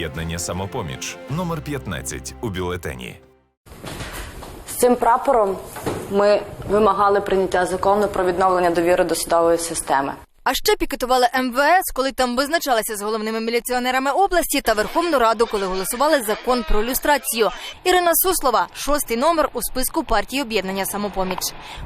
Об'єднання самопоміч номер 15 у бюлетені. З цим прапором ми вимагали прийняття закону про відновлення довіри до судової системи. А ще пікетували МВС, коли там визначалися з головними міліціонерами області та Верховну Раду, коли голосували закон про люстрацію. Ірина Суслова шостий номер у списку партії об'єднання самопоміч.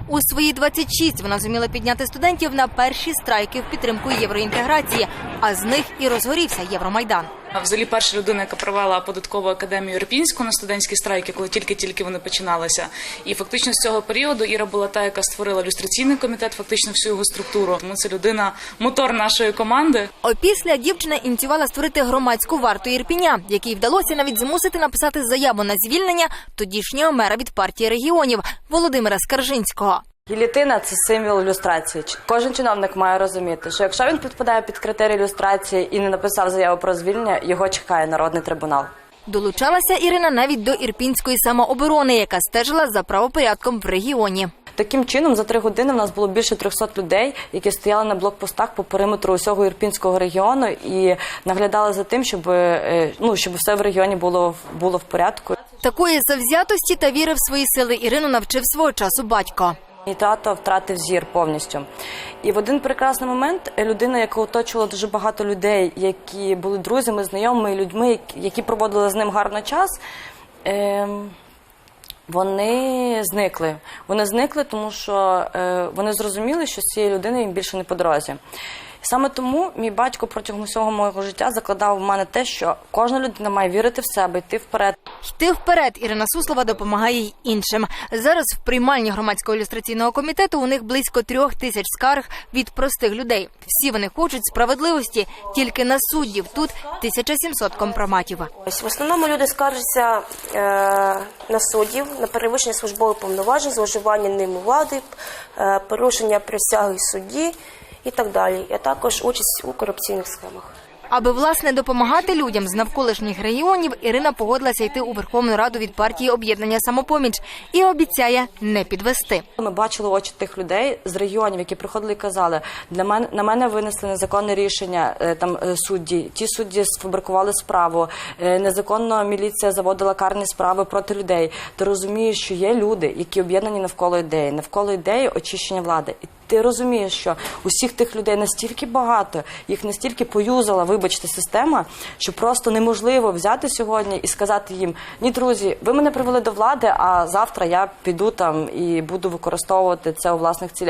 У свої 26 вона зуміла підняти студентів на перші страйки в підтримку євроінтеграції, а з них і розгорівся Євромайдан. А Взагалі, перша людина, яка провела податкову академію Ірпінську на студентські страйки, коли тільки-тільки вони починалися. І фактично з цього періоду Іра була та, яка створила люстраційний комітет, фактично всю його структуру. Тому це людина, мотор нашої команди. Опісля дівчина ініціювала створити громадську варту Ірпіня, якій вдалося навіть змусити написати заяву на звільнення тодішнього мера від партії регіонів Володимира Скаржинського. Гілітина це символ ілюстрації. Кожен чиновник має розуміти, що якщо він підпадає під критерії ілюстрації і не написав заяву про звільнення, його чекає народний трибунал. Долучалася Ірина навіть до ірпінської самооборони, яка стежила за правопорядком в регіоні. Таким чином, за три години в нас було більше 300 людей, які стояли на блокпостах по периметру усього ірпінського регіону і наглядали за тим, щоб е, ну щоб все в регіоні було було в порядку. Такої завзятості та віри в свої сили Ірину навчив свого часу батько. Мій тато втратив зір повністю. І в один прекрасний момент людина, яка оточувала дуже багато людей, які були друзями, знайомими людьми, які- проводили з ним гарний час. ем, вони зникли. Вони зникли, тому що е, вони зрозуміли, що з цією людиною їм більше не по дорозі. Саме тому мій батько протягом усього мого життя закладав в мене те, що кожна людина має вірити в себе, йти вперед. Йти вперед Ірина Суслова допомагає й іншим. Зараз в приймальні громадського ілюстраційного комітету у них близько трьох тисяч скарг від простих людей. Всі вони хочуть справедливості. Тільки на суддів тут 1700 компроматів. Ось в основному люди скаржаться е, на суддів, на перевищення службових повноважень, зловживання ними влади, е, порушення присяги судді і так далі, а також участь у корупційних схемах. Аби власне допомагати людям з навколишніх регіонів, Ірина погодилася йти у Верховну Раду від партії об'єднання самопоміч і обіцяє не підвести. Ми бачили очі тих людей з регіонів, які приходили і казали, для мене на мене винесли незаконне рішення е, там е, судді. Ті судді сфабрикували справу. е, Незаконно міліція заводила карні справи проти людей. Ти розумієш, що є люди, які об'єднані навколо ідеї, навколо ідеї очищення влади. І ти розумієш, що усіх тих людей настільки багато, їх настільки поюзала, вибачте, система, що просто неможливо взяти сьогодні і сказати їм: ні, друзі, ви мене привели до влади, а завтра я піду там і буду використовувати це у власних цілях.